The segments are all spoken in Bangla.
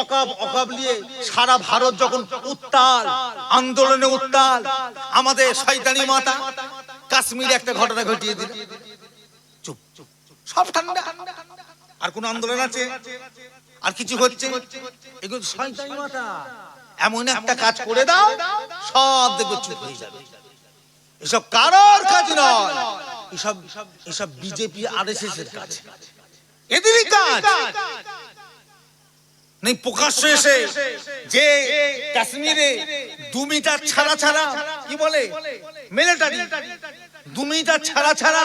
ওকাব অকাব নিয়ে সারা ভারত যখন উত্তাল, আন্দোলনে উত্তাল, আমাদের শয়তানি মাতা, কাশ্মীরে একটা ঘটনা ঘটিয়ে দিল। চুপ চুপ সব ঠান্ডা। আর কোন আন্দোলন আছে? আর কিছু হচ্ছে? এগুলো শয়তানি মাতা। এমন একটা কাজ করে দাও, সব দেখবে চুপ হয়ে যাবে। এসব কারোর কাজ নয়। এসব এসব বিজেপি আর এস এর কাজ। এদেরই কাজ। নেই, প্রকাশ্য এসে যে কাশ্মীরে দু মিটার ছাড়া ছাড়া, কি বলে? মিলিটারি দু মিটার ছাড়া ছাড়া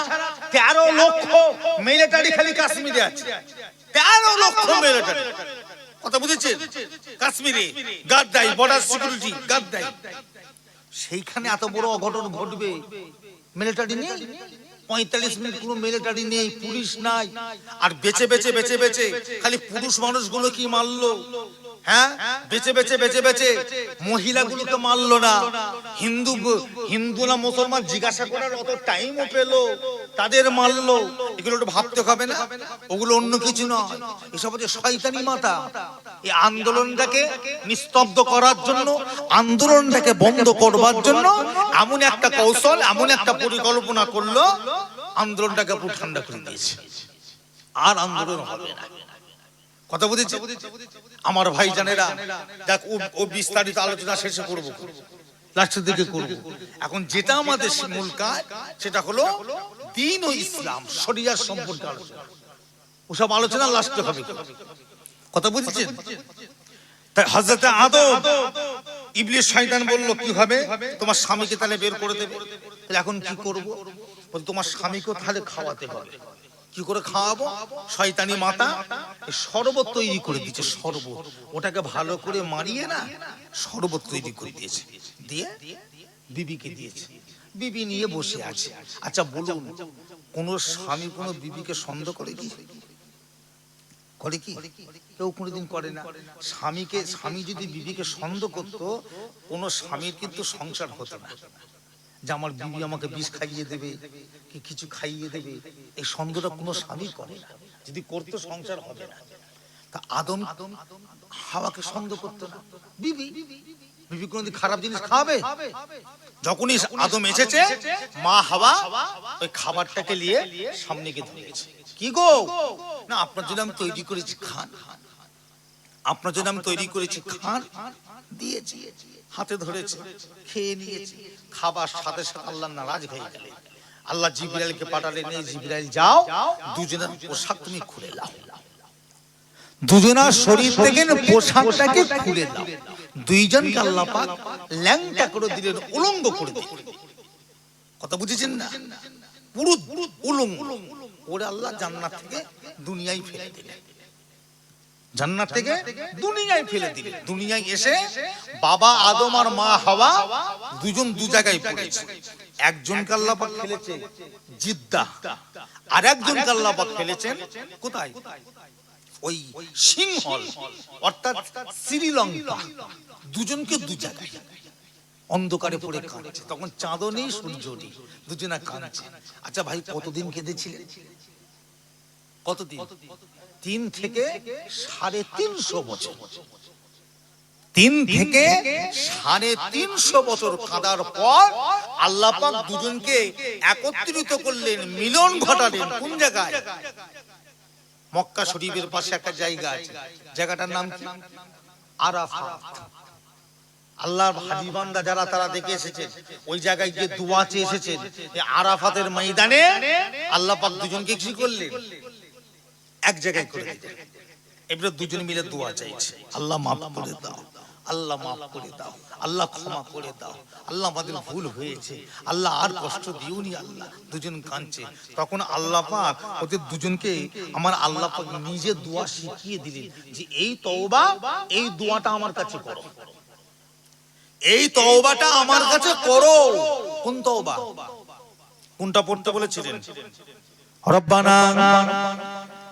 তেরো লক্ষ মিলিটারি খালি কাশ্মীরে আছে। তেরো লক্ষ মিলিটারি কথা বুঝেছেন? কাশ্মীরে, গাদ্দাই বর্ডার সিকিউরিটি গাদ্দাই। সেইখানে এত বড় অঘটন ঘটবে? মিলিটারি নেই? পঁয়তাল্লিশ মিনিট কোনো মিলিটারি নেই পুলিশ নাই। আর বেঁচে বেঁচে বেঁচে বেঁচে খালি পুরুষ মানুষগুলো কি মারলো? হ্যাঁ? বেঁচে বেঁচে বেঁচে বেঁচে। মহিলাগুলোকে মারলো না। হিন্দু হিন্দু না মুসলমান জিজ্ঞাসা করার অত টাইমও পেল। তাদের মারলো। এগুলো একটু ভাবতে হবে না? ওগুলো অন্য কিছু নয়। এসব হচ্ছে শয়তানি মাতা এই আন্দোলনটাকে নিস্তব্ধ করার জন্য, আন্দোলনটাকে বন্ধ করবার জন্য এমন একটা কৌশল, এমন একটা পরিকল্পনা করল, আন্দোলনটাকে পুরো ঠান্ডা করে দিয়েছে। আর আন্দোলন হবে না। কথা বুঝেছে? আমার ভাই জানেরা দেখ ও- বিস্তারিত আলোচনা শেষে করব। লাস্টের দিকে করব। এখন যেটা আমাদের মূল কাজ সেটা হলো দিন ও ইসলাম শরিয়ার সম্পর্কে আলোচনা। ওসব আলোচনা লাস্টে হবে। কথা বুঝেছেন? তাই হজরতে আদম ইবলিশ শয়তান বলল কি হবে তোমার স্বামীকে তাহলে বের করে দেবে? তাহলে এখন কি করব? বলে তোমার স্বামীকেও তাহলে খাওয়াতে হবে। কি করে খাওয়াবো? শয়তানি মাতা শরবত তৈরি করে দিয়েছে, শরবত। ওটাকে ভালো করে মারিয়ে না শরবত তৈরি করে দিয়েছে। দিয়ে বিবিকে দিয়েছে। বিবি নিয়ে বসে আছে। আচ্ছা বলুন, কোন স্বামী কোন বিবিকে সন্দেহ করে কি? করে কি? কেউ কোনোদিন করে না। স্বামীকে, স্বামী যদি বিবিকে সন্দেহ করতো, কোন স্বামীর কিন্তু সংসার হতো না। যে আমার বিবি আমাকে বিষ খাইয়ে দেবে, কি কিছু খাইয়ে দেবে, এই সন্দেহটা কোনো স্বামী করে না। যদি করতো, সংসার হবে না। তা আদম হাওয়াকে সন্দেহ করতো না। বিবি বিবি কোনোদিন খারাপ জিনিস খাবে? যখনই আদম এসেছে, মা হাওয়া ওই খাবারটাকে নিয়ে সামনে গিয়ে ধরেছে। কি গো? না, আপনার জন্য আমি তৈরি করেছি খান। আপনার জন্য আমি তৈরি করেছি খান দিয়েছি হাতে ধরেছে খেয়ে নিয়েছি। খাবার সাথে সাথে আল্লাহ নারাজ হয়ে গেলে আল্লাহ জিবরাইলকে পাঠালেন এই জিবরাইল যাও দুজনের পোশাক তুমি খুলে নাও। দুজনার শরীর থেকে পোশাকটাকে খুলে দাও দুইজনকে আল্লাহ পাক ল্যাংটা করে দিলেন উলঙ্গ করে দিলেন। কথা বুঝেছেন না? পুরো উলঙ্গ। ওরে আল্লাহ জান্নাত থেকে দুনিয়ায় ফেলে দিলেন। জান্নাত থেকে দুনিয়ায় ফেলে দিলেন দুনিয়ায় এসে বাবা আদম আর মা হাওয়া দুজন দু জায়গায় পড়েছে। একজন আল্লাহ পাক ফেলেছে জিদ্দা আর একজন আল্লাহ পাক ফেলেছেন কোথায়? ওই সিংহল অর্থাৎ শ্রীলঙ্কা। দুজনকে দু জায়গায়। অন্ধকারে পড়ে কাঁদছে। তখন চাঁদও নেই সূর্য নেই। দুজনা কাঁদছে। আচ্ছা ভাই কতদিন কেঁদেছিলেন কতদিন? তিন থেকে সাড়ে তিনশো বছর। তিন থেকে সাড়ে তিনশো বছর কাঁদার পর আল্লাহ দুজনকে একত্রিত করলেন মিলন ঘটালেন। কোন জায়গায়? মক্কা শরীফের পাশে একটা জায়গা আছে। জায়গাটার নাম কি? আরাফাত। আল্লাহর হাজিবান্দা যারা তারা দেখে এসেছেন ওই জায়গায় গিয়ে দোয়া চেয়ে এসেছেন। আরাফাতের ময়দানে আল্লাহ পাক দুজনকে কি করলেন? এক জায়গায় করে দিলেন এবারে দুজন মিলে দোয়া চাইছে। আল্লাহ মাফ করে দাও। আল্লাহ মাফ করে দাও। আল্লাহ ক্ষমা করে দাও। আল্লাহ আমাদের ভুল হয়েছে। আল্লাহ আর কষ্ট দিওনি আল্লাহ। দুজন কাঁদছে। তখন আল্লাহ পাক ওদের দুজনকে আমার আল্লাহ পাক নিজে দোয়া শিখিয়ে দিলেন যে এই তওবা এই দোয়াটা আমার কাছে করো। এই তওবাটা আমার কাছে করো। কোন তওবা? কোনটা পড়তে বলেছিলেন? রব্বানা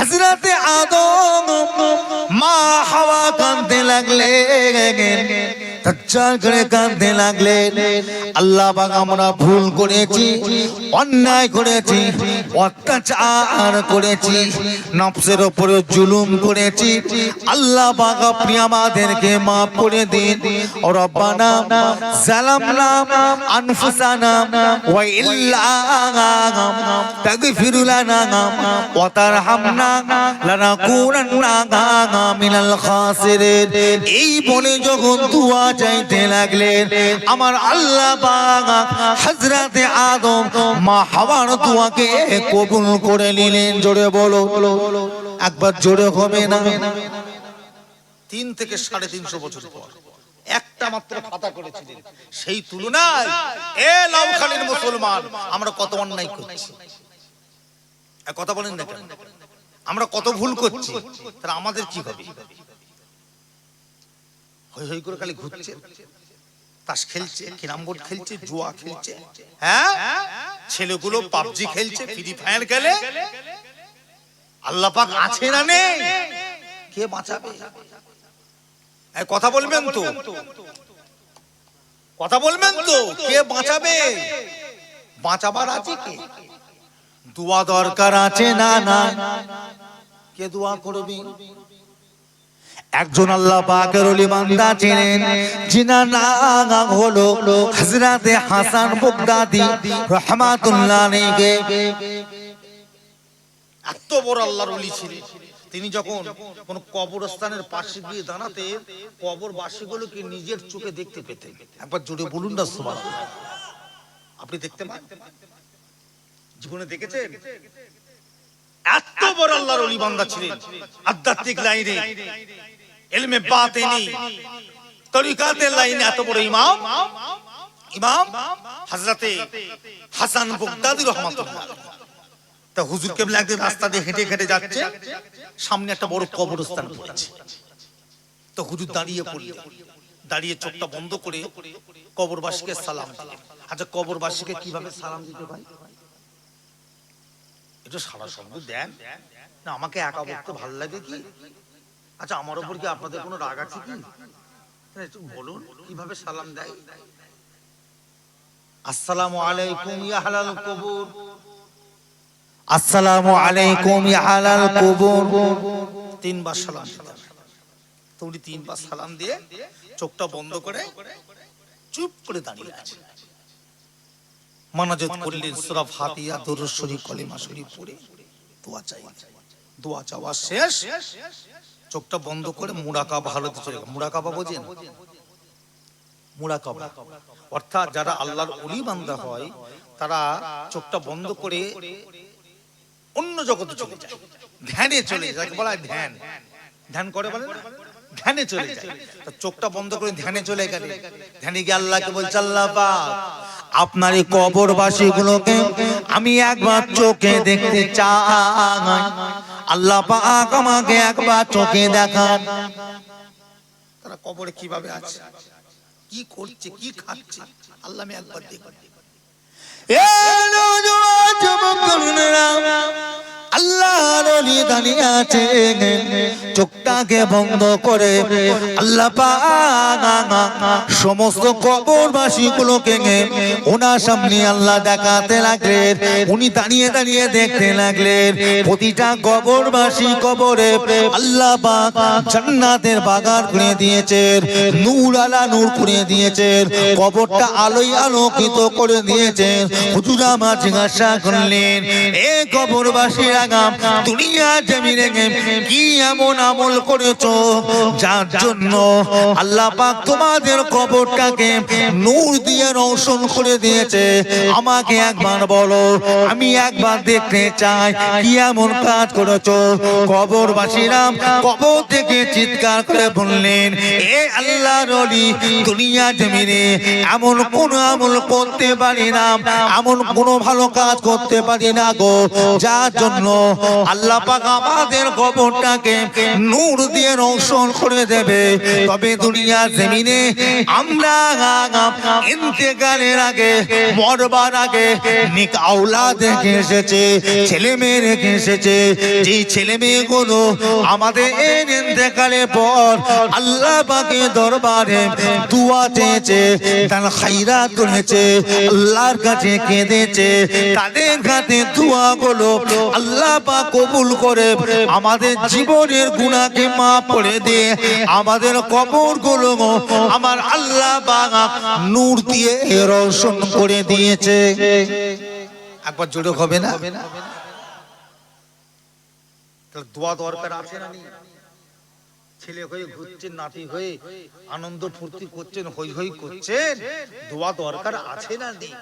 হজরতে আদম মা হাওয়া কাঁদতে লাগলে তচ্চার করে কাঁদতে লাগলে। আল্লাহ পাক আমরা ভুল করেছি, অন্যায় করেছি, অত্যাচার করেছি, নফসের উপরে জুলুম করেছি। আল্লাহ পাক আপনি আমাদেরকে মাফ করে দিন। রব্বানা জালামনা আনফুসানা, ওয়া ইল্লা তাগফির লানা, ওয়া তারহামনা লানাকুনান্না মিনাল খাসিরিন। এই বলে যখন দোয়া চাইতে লাগলেন। আমার আল্লাহ পাক হযরতে আদম, মা হাওয়ার দোয়াকে কবুল করে নিলেন। জোরে বলো। একবার জোরে হবে না? তিন থেকে সাড়ে তিনশো বছর পর একটা মাত্র খাতা করেছিলেন। সেই তুলনায় এ লাউখালীর মুসলমান, আমরা কত অন্যায় করছি? কথা বলেন না আমরা কত ভুল করছি? তাহলে আমাদের কি হবে? হই হই করে খালি ঘুরছে। তাস খেলছে ক্যারাম বোর্ড খেলছে? জুয়া খেলছে। হ্যাঁ? ছেলেগুলো পাবজি খেলছে ফ্রি ফায়ার খেলে আল্লাহ পাক আছে না নেই? কে বাঁচাবে? এই কথা বলবেন তো? কথা বলবেন তো? কে বাঁচাবে? বাঁচাবার আছে কে? দোয়া দরকার আছে না না? কে দোয়া করবি? একজন আল্লাহ পাকের বান্দা ছিলেন, যিনার নাম হলো হযরতে হাসান বুগদাদি রাহমাতুল্লাহ আলাইহি। এত বড় আল্লাহর ওলি ছিলেন। তিনি যখন কোন কবরস্থানের পাশে গিয়ে দাঁড়াতে কবরবাসীগুলোকে নিজের চোখে দেখতে পেতেন। একবার জোরে বলুন না, সুবহানাল্লাহ। আপনি দেখতে পান? জীবনে দেখেছেন? এত বড় আল্লাহর ওলি বান্দা ছিলেন। আধ্যাত্মিক লাইনে। এলমে বাতেনি। তরিকাতের লাইনে এত বড় ইমাম। ইমাম হযরতে হাসান বুগদাদি রহমাতুল্লাহ। তা হুজুর কেবলা একদিন রাস্তা দিয়ে হেঁটে হেঁটে যাচ্ছে, সামনে একটা বড় কবরস্থান পড়েছে। তো হুজুর দাঁড়িয়ে পড়লেন। দাঁড়িয়ে চোখটা বন্ধ করে কবরবাসীকে সালাম দিলেন। আচ্ছা কবরবাসীকে কীভাবে সালাম দিতে ভাই এটা সারা শব্দ দেন। না, আমাকে একা বলতে ভালো লাগে কি? আচ্ছা আমার ওপর কি আপনাদের কোনো রাগ আছে কি? একটু বলুন কীভাবে সালাম দেয়? আসসালামু আলাইকুম ইয়া হালাল কবুর। আসসালামু আলাইকুম ইয়া হালাল কুবুর। তিনবার সালাম তো উনি তিনবার সালাম দিয়ে চোখটা বন্ধ করে চুপ করে দাঁড়িয়ে আছে। মানাজত করলেন সূরা ফাতিহা দরুদ শরীফ কলিমা শরীফ পড়ে। দোয়া চাই। দোয়া চাওয়া শেষ। চোখটা বন্ধ করে মুরাকাবা হালতে চলে গেল। মুরাকাবা বোঝেন? মুরাকাবা অর্থাৎ যারা আল্লাহর বান্দা হয় তারা চোখটা বন্ধ করে অন্য জগতে চলে যায়। ধ্যানে চলে যায় যাকে বলা হয় ধ্যান। ধ্যান করে বলে না? ধ্যানে চলে যায়। চোখটা বন্ধ করে ধ্যানে চলে গেলে? ধ্যানে গিয়ে আল্লাহকে বলছে আল্লাহ পাক আপনার এই কবরবাসী গুলোকে আমি একবার চোখে দেখতে চাই। আল্লাহ পাক আমাকে একবার চোখে দেখান। তারা কবরে কীভাবে আছে? কি করছে, কি খাচ্ছে? আল্লাহ আমি একবার দেখব এ নওজোয়ান যুবক-তরুণেরা, আল্লাহর ওলি চোখটাকে বন্ধ করে আল্লাহ সমস্ত কবরবাসী গুলোকে ওনার সামনে আল্লাহ দেখাতে লাগলেন। উনি দাঁড়িয়ে দাঁড়িয়ে দেখতে লাগলেন। প্রতিটা কবরবাসী কবরে আল্লাহ জান্নাতের বাগান করে দিয়েছেন, নূর আলা নূর করে দিয়েছেন, কবরটা আলোয় আলোকিত করে দিয়েছেন। হুজুর আমার জিজ্ঞাসা করলেন এ কবরবাসীর আগাম দুনিয়া জমিনে কি এমন আমল করেছ? যার জন্য আল্লাহ পাক তোমাদের কবরটাকে নূর দিয়ে রোশন করে দিয়েছে। আমাকে একবার বলো আমি একবার দেখতে চাই কি এমন কাজ করেছ? কবরবাসীরা কবর থেকে চিৎকার করে বললেন এ আল্লাহ রলি দুনিয়া জমিনে এমন কোন আমল করতে পারি না। এমন কোন ভালো কাজ করতে পারি না গো। যার জন্য আল্লাহ পাক আমাদের কবরটাকে নূর দিয়ে রোশন করে দেবে। তবে দুনিয়া জমিনে আমরা ইন্তেকালের আগে মরবার আগে নিক এসেছে ছেলে মেয়ে রেখে এসেছে। যে ছেলে মেয়েগুলো আমাদের এই ইন্তেকালের পর আল্লাহ পাকের দরবারে দুয়া চেয়েছে তার করেছে আল্লাহর কাছে কেঁদেছে। তাদের কাছে দোয়া গুলো। আল্লাহ পাক কবুল করে। আমাদের জীবনের গুণাকে মাফ করে দিয়ে আমাদের কবরগুলো আমার আল্লাহ পাক নূর দিয়ে রোশন করে দিয়েছে। একবার জোরে হবে না? দোয়া দরকার আছে না ছেলে হয়ে ঘুরছেন, নাতি হয়ে আনন্দ ফুর্তি করছেন হই হই করছেন, দোয়া দরকার আছে না নেই?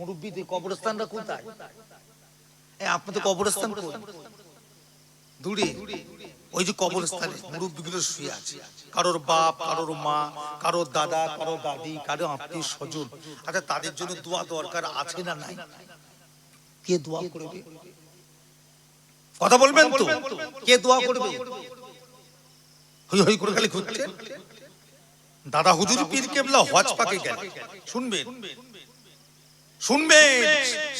মুরব্বীদের কবরস্থানটা কোথায়? এই আপনি তো কবরস্থান কই দূরে ওই যে কবরস্থানে মুরব্বীগুলো শুয়ে আছে। কারোর বাপ কারোর মা কারোর দাদা কারোর দাদি কারও আত্মীয় স্বজন। আচ্ছা তাদের জন্য দোয়া দরকার আছে না নাই? কে দোয়া করবে? কথা বলবেন তো? কে দোয়া করবে? হই হই করে খালি ঘুরছে? দাদা হুজুর পীর কেবলা হজ পাকে গেল। শুনবেন? শুনবেন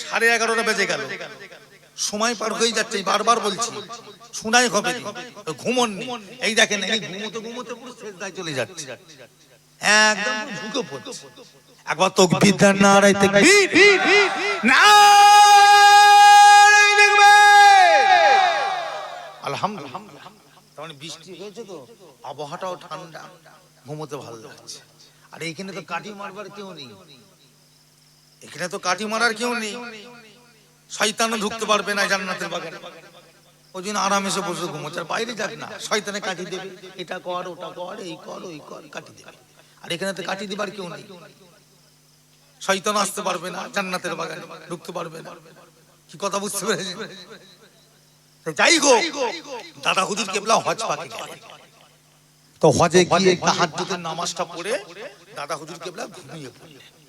সাড়ে এগারোটা বেজে গেল। সময় পার হয়ে যাচ্ছে, বারবার বলছি, শোনাই হবে। ঘুমন এই দেখেন, এই ঘুমোতে ঘুমোতে পুরো শেষদায় চলে যাচ্ছে। একদম ঢুকে পড়ছে। একবার তো আলহামদুলিল্লাহ। মানে বৃষ্টি হয়েছে তো, আবহাওয়াটাও ঠান্ডা, ঘুমোতে ভালো লাগছে। আর এইখানে তো কাঠি মারবার কেউ নেই। এখানে তো কাঠি মারার কেউ নেই। শয়তানও ঢুকতে পারবে না জান্নাতের বাগানে। ওই জন্য আরামে এসে বসে ঘুমোচ্ছে। আর বাইরে যাক না, শয়তানে কাটি দেবে। এটা কর, ওটা কর, এই কর, ওই কর কাটি দেবে। আর এখানে তো কাটি দিবার কেউ নেই। শয়তান আসতে পারবে না, জান্নাতের বাগানে ঢুকতে পারবে না। কি কথা বুঝতে পেরেছি যাই গো, দাদা হুজুর কেবলা হজ পাকে তো হজে গিয়ে তাহাজ্জুদের নামাজটা পড়ে দাদা হুজুর কেবলা ঘুমিয়ে পড়লেন।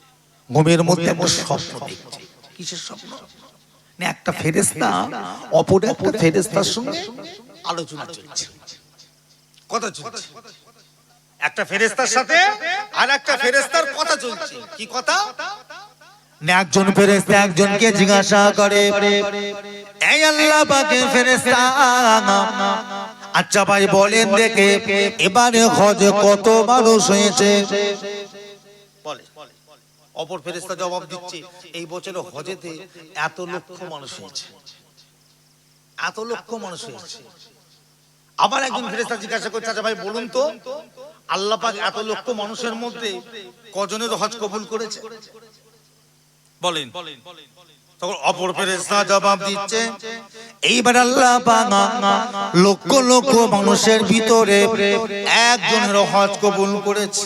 ঘুমের মধ্যে একটা স্বপ্ন দেখছে কিসের স্বপ্ন? না একটা ফেরেশতা অপর একটা ফেরেস্তার সঙ্গে আলোচনা চলছে। কথা চলছে। একটা ফেরেস্তার সাথে আর একটা ফেরেস্তার কথা চলছে। কি কথা? একজন ফেরেশতা একজনকে জিজ্ঞাসা করে এই আল্লাহ পাকের ফেরেশতা আচ্ছা ভাই বলেন দেখে এবারে হজে কত মানুষ হয়েছে? অপর ফেরেশতা জবাব দিচ্ছে এই বছর হজেতে এত লক্ষ মানুষ হয়েছে। এত লক্ষ মানুষ হয়েছে। আবার একজন ফেরেশতা জিজ্ঞাসা করছে আচ্ছা ভাই বলুন তো আল্লাহ পাক এত লক্ষ মানুষের মধ্যে কজনের হজ কবুল করেছে। বলেন। তখন অপর ফেরেশতা জবাব দিচ্ছে এইবার আল্লাহ লক্ষ লক্ষ মানুষের ভিতরে একজনের হজ কবুল করেছে।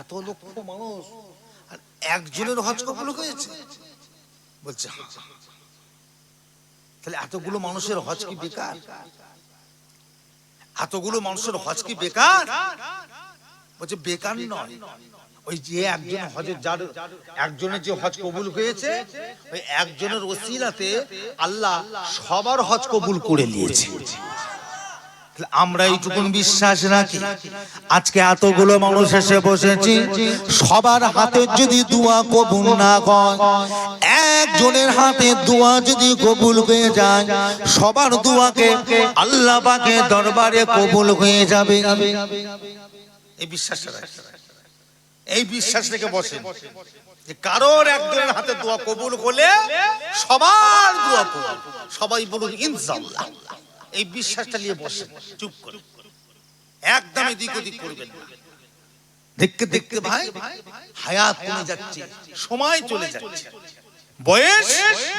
এত লক্ষ মানুষ। আর একজনের হজ কবুল হয়েছে? বলছে হ্যাঁ। তাহলে এতগুলো মানুষের হজ কি বেকার? এতগুলো মানুষের হজ কি বেকার? বলছে, বেকার নয়। ওই যে একজন হজের যার, একজনের যে হজ কবুল হয়েছে, ওই একজনের ওসিলাতে আল্লাহ সবার হজ কবুল করে নিয়েছে। আমরা এইটুকুন বিশ্বাস রাখি। আজকে এতগুলো মানুষ এসে বসেছি সবার হাতে যদি দোয়া কবুল না হয় একজনের হাতে দোয়া যদি কবুল হয়ে যায় সবার দোয়াকে আল্লাহ পাকে দরবারে কবুল হয়ে যাবে। এই বিশ্বাস। এই বিশ্বাস থেকে বসে যে কারোর একজনের হাতে দোয়া কবুল হলে সবার দোয়া কবুল। সবাই বলুন ইনশাআল্লাহ। এই বিশ্বাসটা নিয়ে বসেন, চুপ করে। একদম এদিক ওদিক করবেন দেখতে দেখতে ভাই, হায়াত কমে যাচ্ছে, সময় চলে যাচ্ছে। বয়স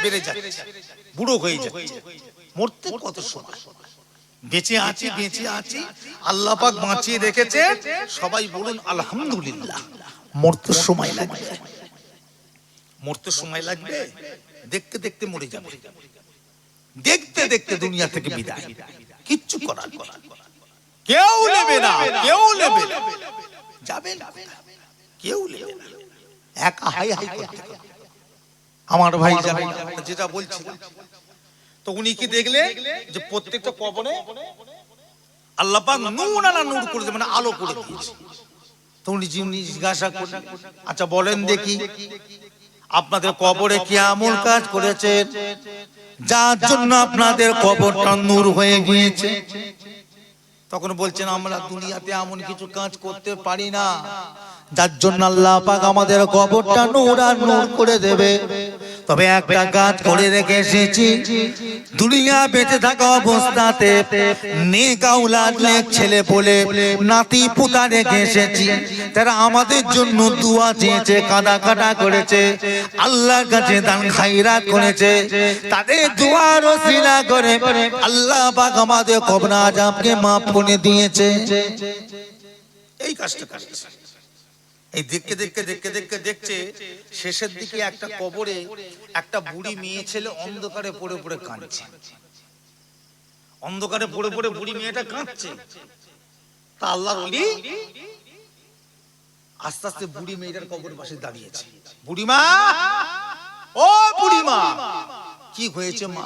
বেড়ে যাচ্ছে, বুড়ো হয়ে যাচ্ছে। মরতে কত সময়? বেঁচে আছি বেঁচে আছি, আল্লাহ পাক বাঁচিয়ে রেখেছে সবাই বলুন, আলহামদুলিল্লাহ, মরতে সময় লাগবে। মরতে সময় লাগবে, দেখতে দেখতে মরে যাবে। দেখতে দেখতে দুনিয়া থেকে বিদায়। কিচ্ছু করার করার কেউ নেবে না কেউ নেবে না। যাবেন কেউ নেবে না। একা হাই হাই করতে আমার ভাই যেটা বলছি তো উনি কি দেখলে? যে প্রত্যেকটা কবরে আল্লাহ পাক নূর আলা নূর করে মানে আলো করে দিয়েছে। তো উনি যিনি জিজ্ঞাসা করলেন আচ্ছা বলেন দেখি আপনাদের কবরে কি আমল কাজ করেছেন? যার জন্য আপনাদের কবরটা নূর হয়ে গিয়েছে। তখন বলছেন, আমরা দুনিয়াতে এমন কিছু কাজ করতে পারি না। যার জন্য আল্লাহ পাক আমাদের কবরটা নূর আর নূর করে দেবে। তবে একটা কাজ করে রেখে এসেছি। দুনিয়া বেঁচে থাকা অবস্থাতে নেক আউলাদ নেক ছেলে বলে নাতি পুতা রেখে এসেছি। তারা আমাদের জন্য দুয়া চেয়েছে কাদা কাটা করেছে। আল্লাহর কাছে দান খাইরাত করেছে। তাদের দুয়ার ওসিলা করে আল্লাহ পাক আমাদের কবর আজাবকে মাফ করে দিয়েছে। এই কাজটা করেছে এই দেখতে দেখতে দেখতে দেখতে দেখছে, শেষের দিকে একটা কবরে একটা বুড়ি মেয়ে ছেলে অন্ধকারে পড়ে পড়ে কাঁদছে। অন্ধকারে পড়ে পড়ে বুড়ি মেয়েটা কাঁদছে। তা আল্লাহর ওলি আস্তে আস্তে বুড়ি মেয়েটার কবর পাশে দাঁড়িয়েছে। বুড়িমা, ও বুড়িমা, কি হয়েছে মা?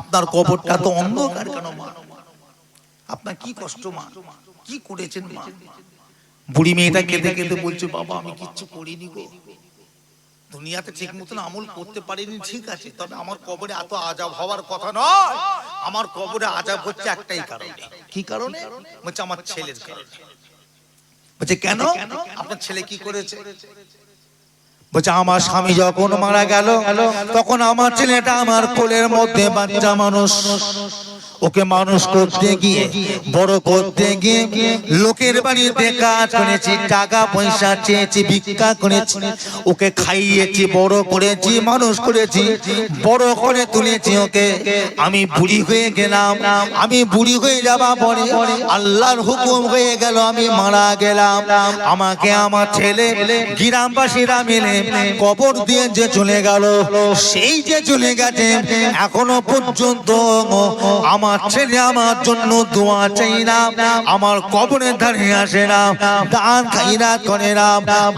আপনার কবরটা তো অন্ধকার কেন মা? আপনার কি কষ্ট মা? কি করেছেন মা? বুড়ি মেয়েটা কেঁদে কেঁদে বলছে বাবা আমি কিচ্ছু করিনি গো। দুনিয়াতে ঠিক মতন আমল করতে পারিনি ঠিক আছে তবে আমার কবরে এত আজাব হওয়ার কথা নয়। আমার কবরে আজাব হচ্ছে একটাই কারণে। কি কারণে? বলছে আমার ছেলের কারণে বলছে কেন? আপনার ছেলে কি করেছে? বলছে আমার স্বামী যখন মারা গেল তখন আমার ছেলেটা আমার কোলের মধ্যে বাচ্চা মানুষ। ওকে মানুষ করতে গিয়ে বড় করতে গিয়ে লোকের বাড়িতে কাজ করেছি টাকা পয়সা চেয়েছি ভিক্ষা করেছি ওকে খাইয়েছি বড় করেছি মানুষ করেছি বড় করে তুলেছি ওকে আমি বুড়ি হয়ে গেলাম আমি বুড়ি হয়ে যাবা পরে আল্লাহর হুকুম হয়ে গেল আমি মারা গেলাম। আমাকে আমার ছেলে গ্রামবাসীরা মিলে কবর দিয়ে যে চলে গেল সেই যে চলে গেছে এখনও পর্যন্ত আমার ছেলে আমার জন্য দোয়া চাই না, আমার কবরে দাঁড়িয়ে আসে না, দান খাইরাত করে না,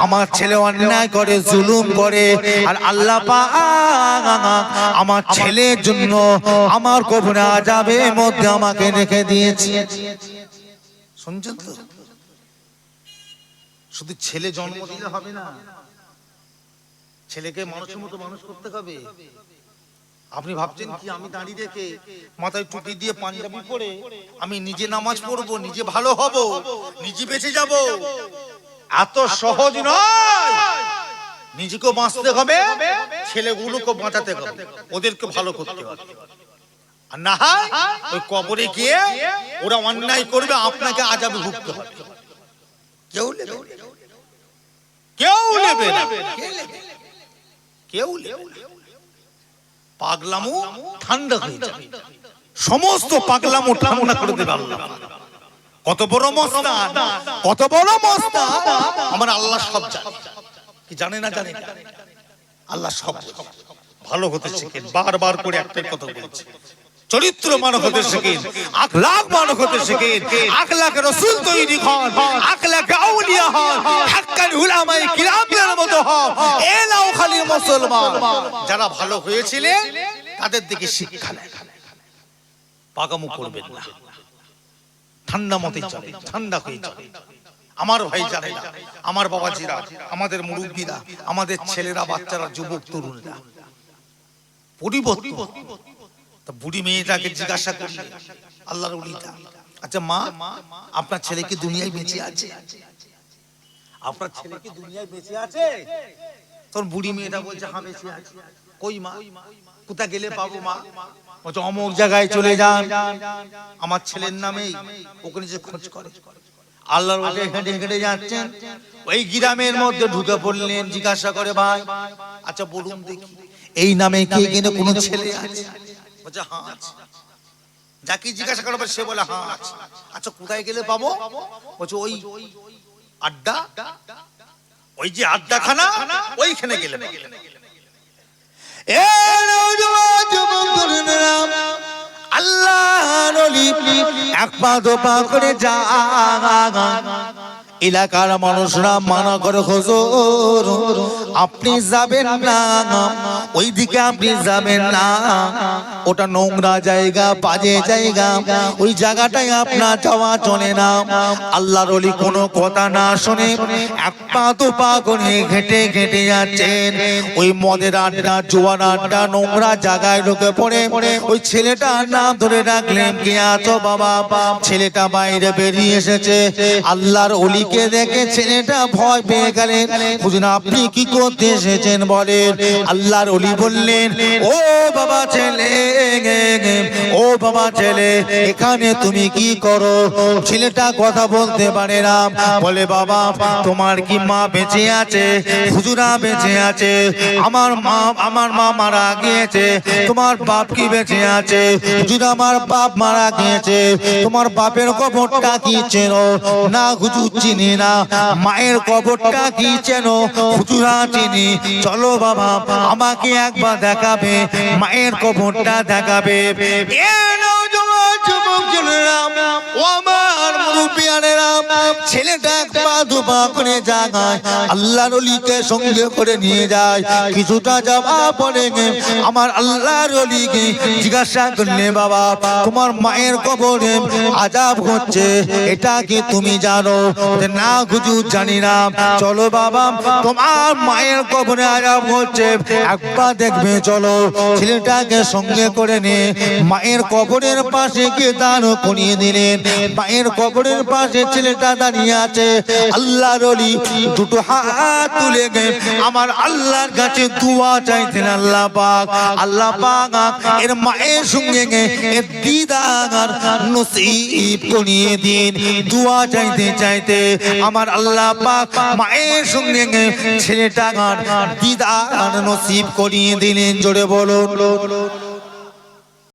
আমার ছেলে অন্যায় করে, জুলুম করে, আর আল্লাহ পাক আমার ছেলের জন্য আমার কবরে আজাবের মধ্যে আমাকে রেখে দিয়েছে। শুনছেন তো? শুধু ছেলে জন্ম দিলে হবে না, ছেলেকে মানুষের মতো মানুষ করতে হবে। আপনি ভাবছেন কি, আমি দাঁড়িয়ে রেখে মাথায় টুপি দিয়ে পাঞ্জাবি পরে আমি নিজে নামাজ পড়ব, নিজে ভালো হব, নিজে বেঁচে যাব? এত সহজ নয়! নিজেকে বাঁচতে হবে ছেলেগুলোকে বাঁচাতে হবে, ওদেরকে ভালো করতে হবে। আর না ওই কবরে গিয়ে ওরা অন্যায় করবে, আপনাকে আজাবে ভুগতে হবে। কেউ নেবে কেউ নেবে কেউ নেবে। পাগলামো ঠান্ডা হয়ে যাবে। সমস্ত পাগলামো ঠান্ডা করে দেবে আল্লাহ। কত বড় মস্তান কত বড় মস্তান। আমার আল্লাহ সব জানে। কি জানে না জানে? না আল্লাহ সব ভালো হতে শিখেন বারবার করে একটাই কথা বলছে। চরিত্র মানব হতে শেখেন আখলাক মানব হতে শেখেন আখলাক রসুল তৈরি হন আখলাক আউলিয়া হন হাক্কান উলামাই কিরামের মতো হন। এ নাও খালি মুসলমান। যারা ভালো হয়েছিলেন তাদের দিকে শিক্ষা নেন। পাগামু করবেন না। ঠান্ডা মতে চলে ঠান্ডা হয়ে চলে। আমার ভাই জানেনা আমার বাবাজিরা আমাদের মুরব্বীরা আমাদের ছেলেরা বাচ্চারা যুবক তরুণরা। পরিবর্তন। তা বুড়ি মেয়েটাকে জিজ্ঞাসা করলে, আল্লাহর উলিটা আচ্ছা মা, আপনার ছেলে কি দুনিয়ায় বেঁচে আছে? আপনার ছেলে কি দুনিয়ায় বেঁচে আছে? তখন বুড়ি মেয়েটা বলছে হ্যাঁ বেঁচে আছে। কই মা? কোথা গেলে পাবো মা? বলছে, অমুক জায়গায় চলে যান। আমার ছেলের নামেই ওখানে যে খোঁজ করে। আল্লাহর ওকে হেঁটে হেঁটে যাচ্ছেন। ওই গ্রামের মধ্যে ঢুকে পড়লেন, জিজ্ঞাসা করে, ভাই আচ্ছা বলুন দেখি, এই নামে কি এখানে কোনো ছেলে আছে? যাকে জিজ্ঞাসা করবে সে বলে হ্যাঁ আচ্ছা কোথায় গেলে পাবো? বলছে, ওই আড্ডা? ওই যে আড্ডাখানা, ওইখানে গেলে অলি। এক পা দো পা করে যা। এলাকার মানুষরা মানা করে, হজুর, আপনি যাবেন না। ওইদিকে আপনি যাবেন না। ওটা নোংরা জায়গা, বাজে জায়গা। ওই জায়গাটাই আপনার যাওয়া চলে না। আল্লাহর অলি কোনো কথা না শুনে এক পা দু পা করে ঘেটে ঘেটে যাচ্ছেন। ওই মদের আড্ডা, জোয়ার আড্ডা, নোংরা জায়গায় ঢুকে পড়ে। ওই ছেলেটার নাম ধরে রাখলেন, কে আছো বাবা? ছেলেটা বাইরে বেরিয়ে এসেছে। আল্লাহর অলিকে দেখে ছেলেটা ভয় পেয়ে গেলেন। বুঝুন আপনি কি করতে এসেছেন বলেন? আল্লাহর অলি বললেন, ও বাবা ছেলে, ও বাবা ছেলে, এখানে তুমি কি করো? ছেলেটা কথা বলতে পারে না। বলে, বাবা, তোমার কি মা বেঁচে আছে? হুজুরা বেঁচে আছে। আমার মা আমার মা মারা গিয়েছে। তোমার বাপ কি বেঁচে আছে? হুজুর, আমার বাপ মারা গিয়েছে। তোমার বাপের কবরটা কি চেনো না হুজুর, চিনি না, মায়ের কবরটা কি যেন? হুজুরা চিনি চলো বাবা, আমাকে একবার দেখাবে, মায়ের কবরটা দেখাবে। ও আমার মায়ের কবরে আজাব হচ্ছে, এটা কি তুমি জানো? না হুজুর, জানি না। চলো, বাবা, তোমার মায়ের কবরে আজাব হচ্ছে, একবার দেখবে, চলো। ছেলেটাকে সঙ্গে করে নে মায়ের কবরের পাশে গিয়ে দাঁড় করিয়ে দিলেন। মায়ের কবরের পাশে ছেলেটা দাঁড়িয়ে আছে। আল্লাহর অলি দুটো হাত তুলে গে। আমার আল্লাহর কাছে দোয়া চাইতেন আল্লাহ পাক। আল্লাহ পাক এর মায়ের সঙ্গে গে, এর দিদার নসিব করিয়ে দিন। দোয়া চাইতে চাইতে আমার আল্লাহ পাক মায়ের সঙ্গে গে ছেলেটার দিদার নসিব করিয়ে দিলেন। জোরে বলো